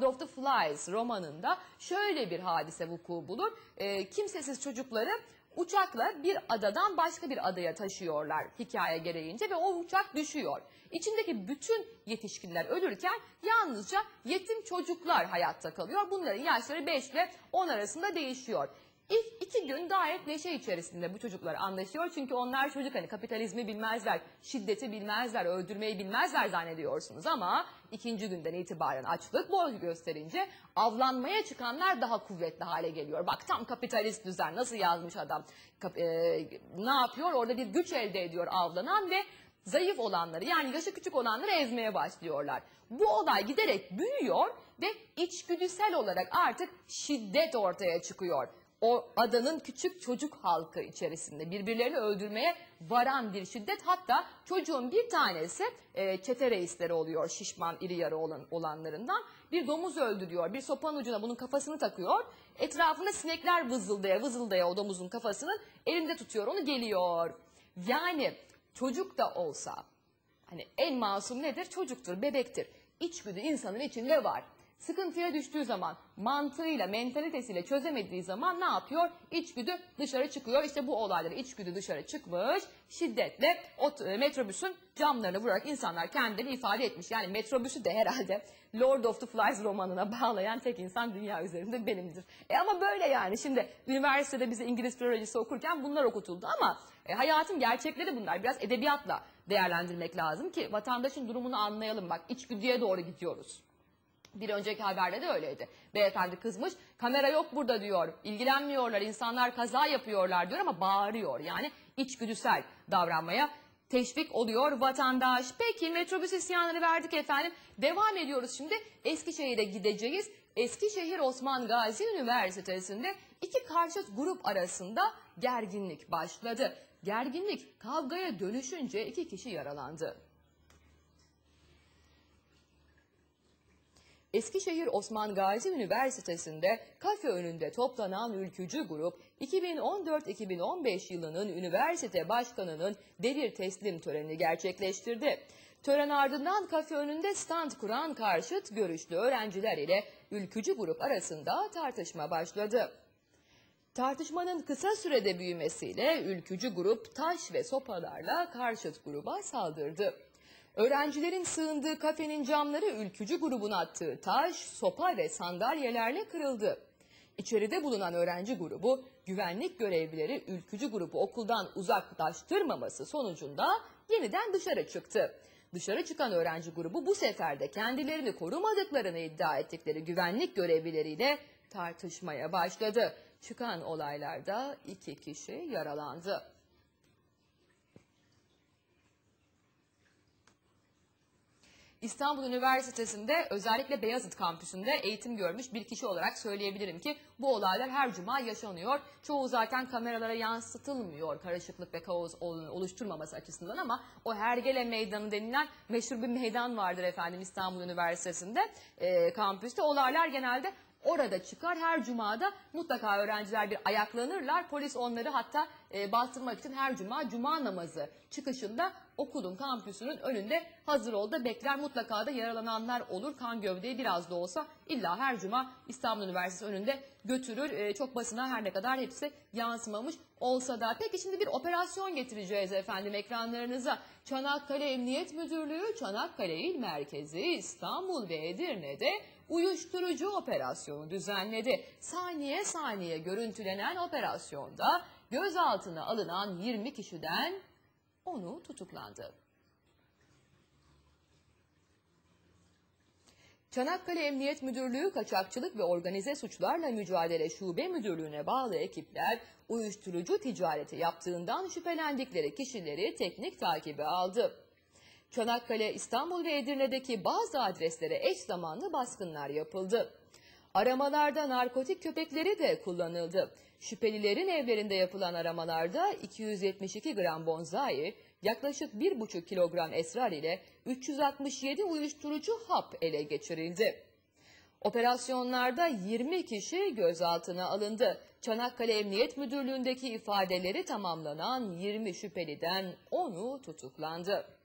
Lord of the Flies romanında şöyle bir hadise vuku bulur. Ee, kimsesiz çocukları uçakla bir adadan başka bir adaya taşıyorlar hikaye gereğince ve o uçak düşüyor. İçindeki bütün yetişkinler ölürken yalnızca yetim çocuklar hayatta kalıyor. Bunların yaşları 5 ile 10 arasında değişiyor. İlk iki gün gayet neşe içerisinde bu çocuklar anlaşıyor. Çünkü onlar çocuk hani kapitalizmi bilmezler, şiddeti bilmezler, öldürmeyi bilmezler zannediyorsunuz. Ama ikinci günden itibaren açlık boy gösterince avlanmaya çıkanlar daha kuvvetli hale geliyor. Bak tam kapitalist düzen nasıl yazmış adam. Kap- e, ne yapıyor? Orada bir güç elde ediyor avlanan ve zayıf olanları yani yaşı küçük olanları ezmeye başlıyorlar. Bu olay giderek büyüyor ve içgüdüsel olarak artık şiddet ortaya çıkıyor. O adanın küçük çocuk halkı içerisinde birbirlerini öldürmeye varan bir şiddet hatta çocuğun bir tanesi e, çete reisleri oluyor şişman iri yarı olan, olanlarından bir domuz öldürüyor bir sopanın ucuna bunun kafasını takıyor etrafında sinekler vızıldaya vızıldaya o domuzun kafasını elinde tutuyor onu geliyor yani çocuk da olsa hani en masum nedir? Çocuktur, bebektir. İçgüdü insanın içinde var. Sıkıntıya düştüğü zaman mantığıyla, mentalitesiyle çözemediği zaman ne yapıyor? İçgüdü dışarı çıkıyor. İşte bu olayları içgüdü dışarı çıkmış. Şiddetle o e, metrobüsün camlarını vurarak insanlar kendilerini ifade etmiş. Yani metrobüsü de herhalde Lord of the Flies romanına bağlayan tek insan dünya üzerinde benimdir. E ama böyle yani şimdi üniversitede bize İngiliz filolojisi okurken bunlar okutuldu ama e, hayatın gerçekleri bunlar. Biraz edebiyatla değerlendirmek lazım ki vatandaşın durumunu anlayalım. Bak içgüdüye doğru gidiyoruz. Bir önceki haberde de öyleydi. Beyefendi kızmış, kamera yok burada diyor, ilgilenmiyorlar, insanlar kaza yapıyorlar diyor ama bağırıyor. Yani içgüdüsel davranmaya teşvik oluyor vatandaş. Peki metrobüs isyanını verdik efendim. Devam ediyoruz şimdi. Eskişehir'e gideceğiz. Eskişehir Osman Gazi Üniversitesi'nde iki karşıt grup arasında gerginlik başladı. Gerginlik kavgaya dönüşünce iki kişi yaralandı. Eskişehir Osman Gazi Üniversitesi'nde kafe önünde toplanan ülkücü grup 2014-2015 yılının üniversite başkanının devir teslim törenini gerçekleştirdi. Tören ardından kafe önünde stand kuran karşıt görüşlü öğrenciler ile ülkücü grup arasında tartışma başladı. Tartışmanın kısa sürede büyümesiyle ülkücü grup taş ve sopalarla karşıt gruba saldırdı. Öğrencilerin sığındığı kafenin camları ülkücü grubun attığı taş, sopa ve sandalyelerle kırıldı. İçeride bulunan öğrenci grubu güvenlik görevlileri ülkücü grubu okuldan uzaklaştırmaması sonucunda yeniden dışarı çıktı. Dışarı çıkan öğrenci grubu bu sefer de kendilerini korumadıklarını iddia ettikleri güvenlik görevlileriyle tartışmaya başladı. Çıkan olaylarda iki kişi yaralandı. İstanbul Üniversitesi'nde özellikle Beyazıt kampüsünde eğitim görmüş bir kişi olarak söyleyebilirim ki bu olaylar her cuma yaşanıyor. Çoğu zaten kameralara yansıtılmıyor karışıklık ve kaos oluşturmaması açısından ama o Hergele Meydanı denilen meşhur bir meydan vardır efendim İstanbul Üniversitesi'nde e, kampüste. Olaylar genelde Orada çıkar her cumada mutlaka öğrenciler bir ayaklanırlar. Polis onları hatta e, bastırmak için her cuma cuma namazı çıkışında okulun kampüsünün önünde hazır ol da bekler. Mutlaka da yaralananlar olur. Kan gövdeyi biraz da olsa illa her cuma İstanbul Üniversitesi önünde götürür. E, çok basına her ne kadar hepsi yansımamış olsa da. Peki şimdi bir operasyon getireceğiz efendim ekranlarınıza. Çanakkale Emniyet Müdürlüğü Çanakkale İl Merkezi İstanbul ve Edirne'de uyuşturucu operasyonu düzenledi. Saniye saniye görüntülenen operasyonda gözaltına alınan 20 kişiden onu tutuklandı. Çanakkale Emniyet Müdürlüğü Kaçakçılık ve Organize Suçlarla Mücadele Şube Müdürlüğü'ne bağlı ekipler uyuşturucu ticareti yaptığından şüphelendikleri kişileri teknik takibe aldı. Çanakkale, İstanbul ve Edirne'deki bazı adreslere eş zamanlı baskınlar yapıldı. Aramalarda narkotik köpekleri de kullanıldı. Şüphelilerin evlerinde yapılan aramalarda 272 gram bonzai, yaklaşık 1,5 kilogram esrar ile 367 uyuşturucu hap ele geçirildi. Operasyonlarda 20 kişi gözaltına alındı. Çanakkale Emniyet Müdürlüğü'ndeki ifadeleri tamamlanan 20 şüpheliden 10'u tutuklandı.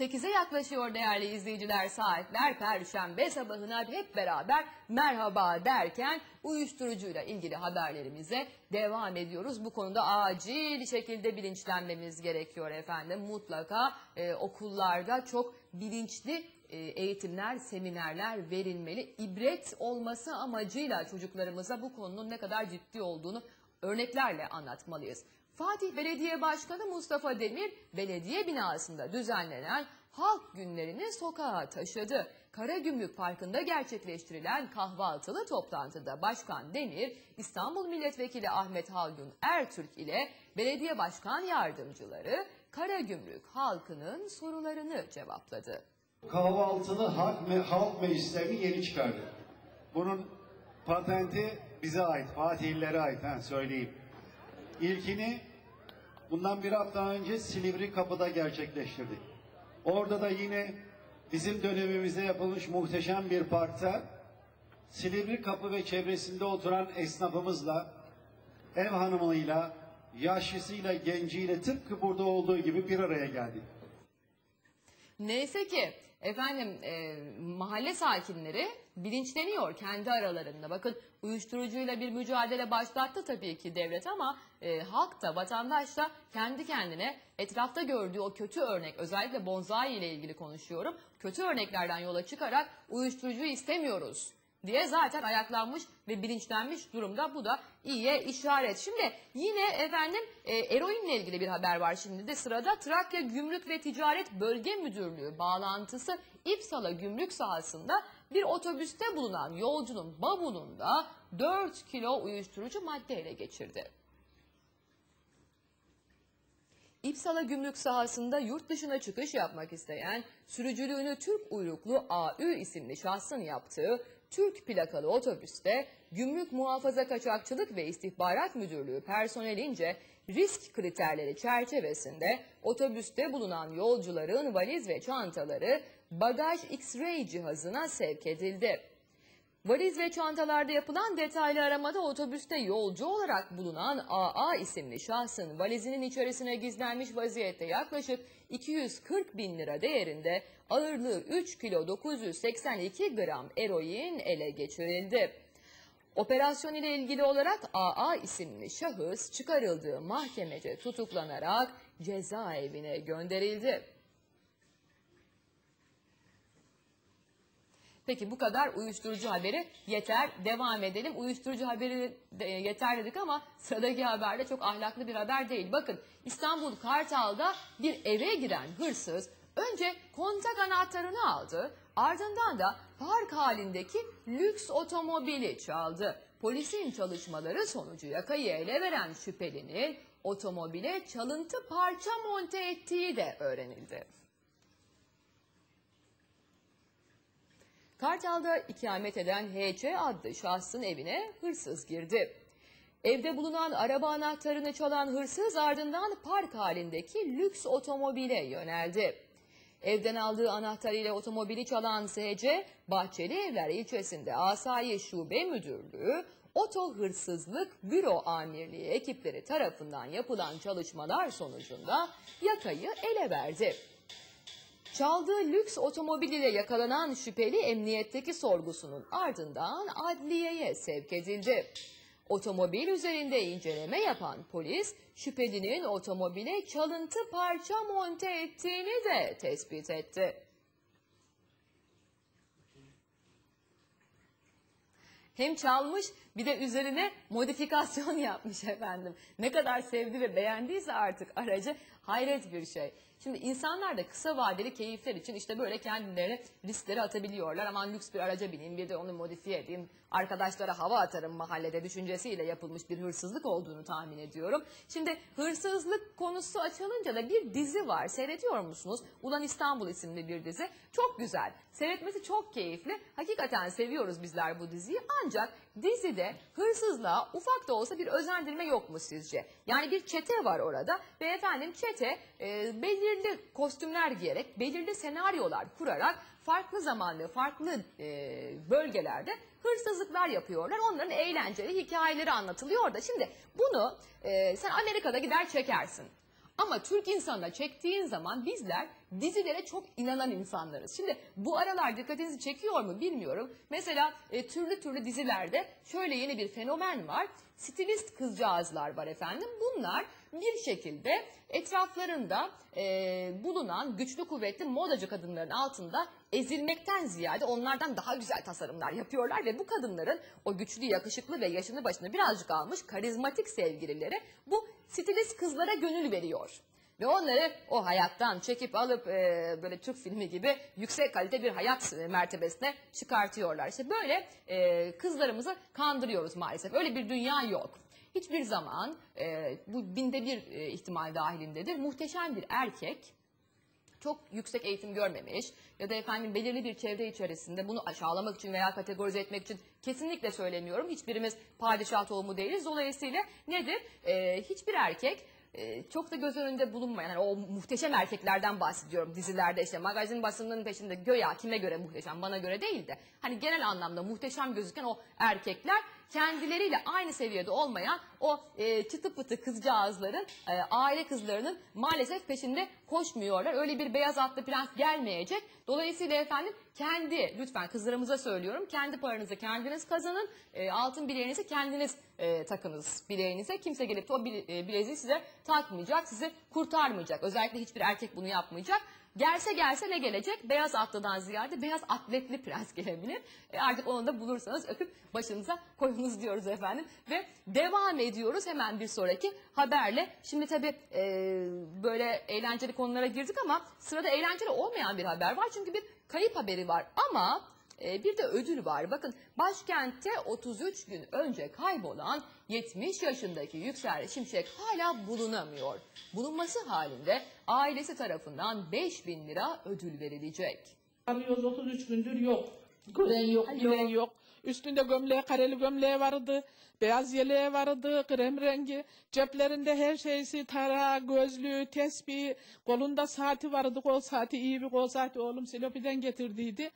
8'e yaklaşıyor değerli izleyiciler saatler. Perşembe sabahına hep beraber merhaba derken uyuşturucuyla ilgili haberlerimize devam ediyoruz. Bu konuda acil şekilde bilinçlenmemiz gerekiyor efendim. Mutlaka e, okullarda çok bilinçli e, eğitimler, seminerler verilmeli. İbret olması amacıyla çocuklarımıza bu konunun ne kadar ciddi olduğunu örneklerle anlatmalıyız. Fatih Belediye Başkanı Mustafa Demir belediye binasında düzenlenen halk günlerini sokağa taşıdı. Karagümrük Parkı'nda gerçekleştirilen kahvaltılı toplantıda Başkan Demir, İstanbul Milletvekili Ahmet Halgun Ertürk ile belediye başkan yardımcıları Karagümrük halkının sorularını cevapladı. kahvaltılı halk, me halk meclislerini yeni çıkardık. Bunun patenti bize ait, Fatihlilere ait ha, söyleyeyim. İlkini bundan bir hafta önce Silivri Kapı'da gerçekleştirdik. Orada da yine bizim dönemimizde yapılmış muhteşem bir parkta Silivri Kapı ve çevresinde oturan esnafımızla, ev hanımıyla, yaşlısıyla, genciyle tıpkı burada olduğu gibi bir araya geldik. Neyse ki efendim e, mahalle sakinleri bilinçleniyor kendi aralarında. Bakın uyuşturucuyla bir mücadele başlattı tabii ki devlet ama e, halk da vatandaş da kendi kendine etrafta gördüğü o kötü örnek özellikle bonzai ile ilgili konuşuyorum. Kötü örneklerden yola çıkarak uyuşturucuyu istemiyoruz diye zaten ayaklanmış ve bilinçlenmiş durumda. Bu da iyiye işaret. Şimdi yine efendim e, eroinle ilgili bir haber var şimdi de sırada. Trakya Gümrük ve Ticaret Bölge Müdürlüğü bağlantısı İpsala gümrük sahasında bir otobüste bulunan yolcunun bavulunda 4 kilo uyuşturucu madde ele geçirdi. İpsala gümrük sahasında yurt dışına çıkış yapmak isteyen sürücülüğünü Türk uyruklu AÜ isimli şahsın yaptığı Türk plakalı otobüste Gümrük Muhafaza Kaçakçılık ve İstihbarat Müdürlüğü personelince risk kriterleri çerçevesinde otobüste bulunan yolcuların valiz ve çantaları bagaj X-ray cihazına sevk edildi. Valiz ve çantalarda yapılan detaylı aramada otobüste yolcu olarak bulunan AA isimli şahsın valizinin içerisine gizlenmiş vaziyette yaklaşık 240 bin lira değerinde ağırlığı 3 kilo 982 gram eroin ele geçirildi. Operasyon ile ilgili olarak AA isimli şahıs çıkarıldığı mahkemece tutuklanarak cezaevine gönderildi. Peki bu kadar uyuşturucu haberi yeter. Devam edelim. Uyuşturucu haberi de yeter dedik ama sıradaki haber de çok ahlaklı bir haber değil. Bakın İstanbul Kartal'da bir eve giren hırsız önce kontak anahtarını aldı. Ardından da park halindeki lüks otomobili çaldı. Polisin çalışmaları sonucu yakayı ele veren şüphelinin otomobile çalıntı parça monte ettiği de öğrenildi. Kartal'da ikamet eden HC adlı şahsın evine hırsız girdi. Evde bulunan araba anahtarını çalan hırsız ardından park halindeki lüks otomobile yöneldi. Evden aldığı anahtar ile otomobili çalan SC, Bahçeli Evler ilçesinde Asayi Şube Müdürlüğü, Oto Hırsızlık Büro Amirliği ekipleri tarafından yapılan çalışmalar sonucunda yakayı ele verdi. Çaldığı lüks otomobil ile yakalanan şüpheli emniyetteki sorgusunun ardından adliyeye sevk edildi. Otomobil üzerinde inceleme yapan polis şüphelinin otomobile çalıntı parça monte ettiğini de tespit etti. Hem çalmış bir de üzerine modifikasyon yapmış efendim. Ne kadar sevdi ve beğendiyse artık aracı hayret bir şey. Şimdi insanlar da kısa vadeli keyifler için işte böyle kendilerine riskleri atabiliyorlar. Aman lüks bir araca bineyim bir de onu modifiye edeyim. Arkadaşlara hava atarım mahallede düşüncesiyle yapılmış bir hırsızlık olduğunu tahmin ediyorum. Şimdi hırsızlık konusu açılınca da bir dizi var. Seyrediyor musunuz? Ulan İstanbul isimli bir dizi. Çok güzel. Seyretmesi çok keyifli. Hakikaten seviyoruz bizler bu diziyi. Ancak dizide hırsızlığa ufak da olsa bir özendirme yok mu sizce? Yani bir çete var orada ve efendim çete e, belirli kostümler giyerek, belirli senaryolar kurarak farklı zamanlı, farklı e, bölgelerde hırsızlıklar yapıyorlar. Onların eğlenceli hikayeleri anlatılıyor da. Şimdi bunu e, sen Amerika'da gider çekersin. Ama Türk insanına çektiğin zaman bizler dizilere çok inanan insanlarız. Şimdi bu aralar dikkatinizi çekiyor mu bilmiyorum. Mesela e, türlü türlü dizilerde şöyle yeni bir fenomen var. Stilist kızcağızlar var efendim. Bunlar bir şekilde etraflarında e, bulunan güçlü kuvvetli modacı kadınların altında ezilmekten ziyade onlardan daha güzel tasarımlar yapıyorlar ve bu kadınların o güçlü, yakışıklı ve yaşını başını birazcık almış karizmatik sevgilileri bu stilist kızlara gönül veriyor. Ve onları o hayattan çekip alıp e, böyle Türk filmi gibi yüksek kalite bir hayat e, mertebesine çıkartıyorlar. İşte böyle e, kızlarımızı kandırıyoruz maalesef. Öyle bir dünya yok. Hiçbir zaman e, bu binde bir e, ihtimal dahilindedir. Muhteşem bir erkek çok yüksek eğitim görmemiş ya da efendim belirli bir çevre içerisinde bunu aşağılamak için veya kategorize etmek için kesinlikle söylemiyorum. Hiçbirimiz padişah tohumu değiliz. Dolayısıyla nedir? Ee, hiçbir erkek e, çok da göz önünde bulunmayan hani o muhteşem erkeklerden bahsediyorum dizilerde işte magazin basınının peşinde göya kime göre muhteşem bana göre değil de hani genel anlamda muhteşem gözüken o erkekler kendileriyle aynı seviyede olmayan o e, çıtı pıtı kızcağızların e, aile kızlarının maalesef peşinde koşmuyorlar. Öyle bir beyaz atlı prens gelmeyecek. Dolayısıyla efendim kendi lütfen kızlarımıza söylüyorum kendi paranızı kendiniz kazanın e, altın bileğinizi kendiniz e, takınız bileğinize. Kimse gelip o bile- e, bileziği size takmayacak sizi kurtarmayacak. Özellikle hiçbir erkek bunu yapmayacak. Gelse gelse ne gelecek? Beyaz atlıdan ziyade beyaz atletli prens gelebilir. E artık onu da bulursanız öpüp başınıza koyunuz diyoruz efendim. Ve devam ediyoruz hemen bir sonraki haberle. Şimdi tabii e, böyle eğlenceli konulara girdik ama sırada eğlenceli olmayan bir haber var. Çünkü bir kayıp haberi var ama e, bir de ödül var. Bakın başkentte 33 gün önce kaybolan 70 yaşındaki Yüksel Şimşek hala bulunamıyor. Bulunması halinde ailesi tarafından 5000 lira ödül verilecek. Arıyoruz 33 gündür yok. Gören yok, bilen yok. Üstünde gömleği, kareli gömleği vardı. Beyaz yeleği vardı, krem rengi. Ceplerinde her şeysi, tara, gözlüğü, tesbih. Kolunda saati vardı, kol saati, iyi bir kol saati. Oğlum Silopi'den getirdiydi.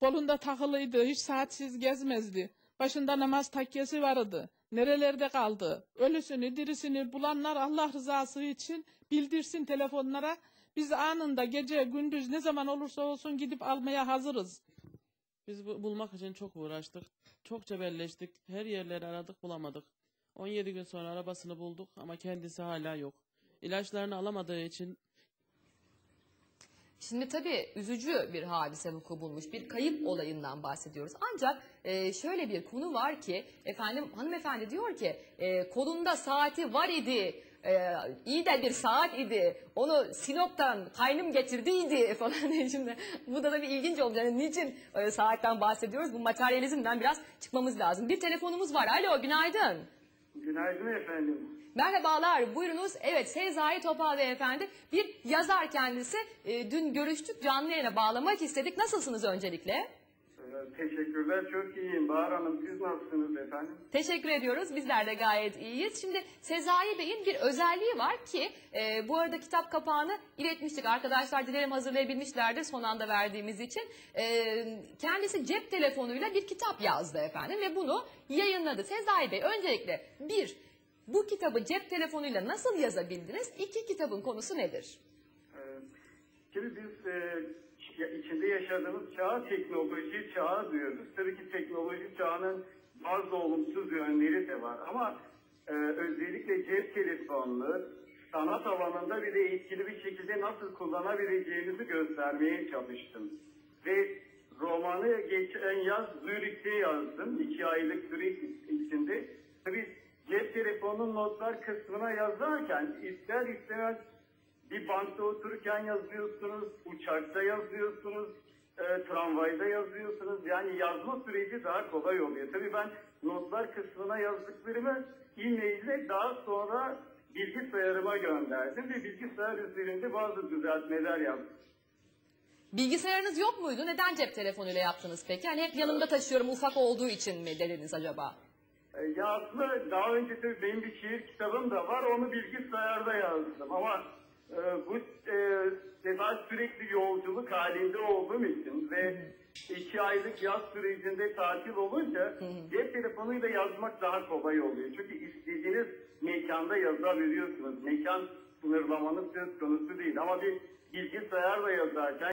Kolunda takılıydı, hiç saatsiz gezmezdi. Başında namaz takkesi vardı. Nerelerde kaldı? Ölüsünü, dirisini bulanlar Allah rızası için bildirsin telefonlara. Biz anında gece gündüz ne zaman olursa olsun gidip almaya hazırız. Biz bu- bulmak için çok uğraştık. Çok cebelleştik. Her yerleri aradık bulamadık. 17 gün sonra arabasını bulduk ama kendisi hala yok. İlaçlarını alamadığı için Şimdi tabii üzücü bir hadise vuku bulmuş. Bir kayıp olayından bahsediyoruz. Ancak e, şöyle bir konu var ki efendim hanımefendi diyor ki e, kolunda saati var idi. E, iyi de bir saat idi. Onu Sinop'tan kaynım getirdiydi falan şimdi. Bu da bir ilginç oldu. Yani niçin e, saatten bahsediyoruz? Bu materyalizmden biraz çıkmamız lazım. Bir telefonumuz var. Alo günaydın. Günaydın efendim. Merhabalar, buyurunuz. Evet, Sezai Topal Beyefendi bir yazar kendisi. E, dün görüştük, canlı yayına bağlamak istedik. Nasılsınız öncelikle? Teşekkürler, çok iyiyim. Bahar Hanım, siz nasılsınız efendim? Teşekkür ediyoruz. Bizler de gayet iyiyiz. Şimdi Sezai Bey'in bir özelliği var ki e, bu arada kitap kapağını iletmiştik. Arkadaşlar dilerim hazırlayabilmişlerdir son anda verdiğimiz için. E, kendisi cep telefonuyla bir kitap yazdı efendim ve bunu yayınladı. Sezai Bey öncelikle bir, bu kitabı cep telefonuyla nasıl yazabildiniz? İki, kitabın konusu nedir? Ee, şimdi biz e, içinde yaşadığımız çağ teknoloji çağı diyoruz. Tabii ki teknoloji çağının bazı olumsuz yönleri de var ama e, özellikle cep telefonunu sanat alanında bir de etkili bir şekilde nasıl kullanabileceğimizi göstermeye çalıştım. Ve romanı geçen yaz Zürih'te yazdım. iki aylık Zürih içinde. Tabii cep telefonunun notlar kısmına yazarken ister istemez bir bankta otururken yazıyorsunuz, uçakta yazıyorsunuz, e, tramvayda yazıyorsunuz. Yani yazma süreci daha kolay oluyor. Tabii ben notlar kısmına yazdıklarımı e-mail daha sonra bilgisayarıma gönderdim ve bilgisayar üzerinde bazı düzeltmeler yaptım. Bilgisayarınız yok muydu? Neden cep telefonuyla yaptınız peki? Hani hep yanımda taşıyorum ufak olduğu için mi dediniz acaba? E, Ya aslında daha önce tabii benim bir şiir kitabım da var. Onu bilgisayarda yazdım ama bu e, sefer sürekli yolculuk halinde olduğum için ve iki aylık yaz sürecinde tatil olunca cep telefonuyla yazmak daha kolay oluyor. Çünkü istediğiniz mekanda yazabiliyorsunuz. Mekan sınırlamanın söz konusu değil. Ama bir bilgisayarla yazarken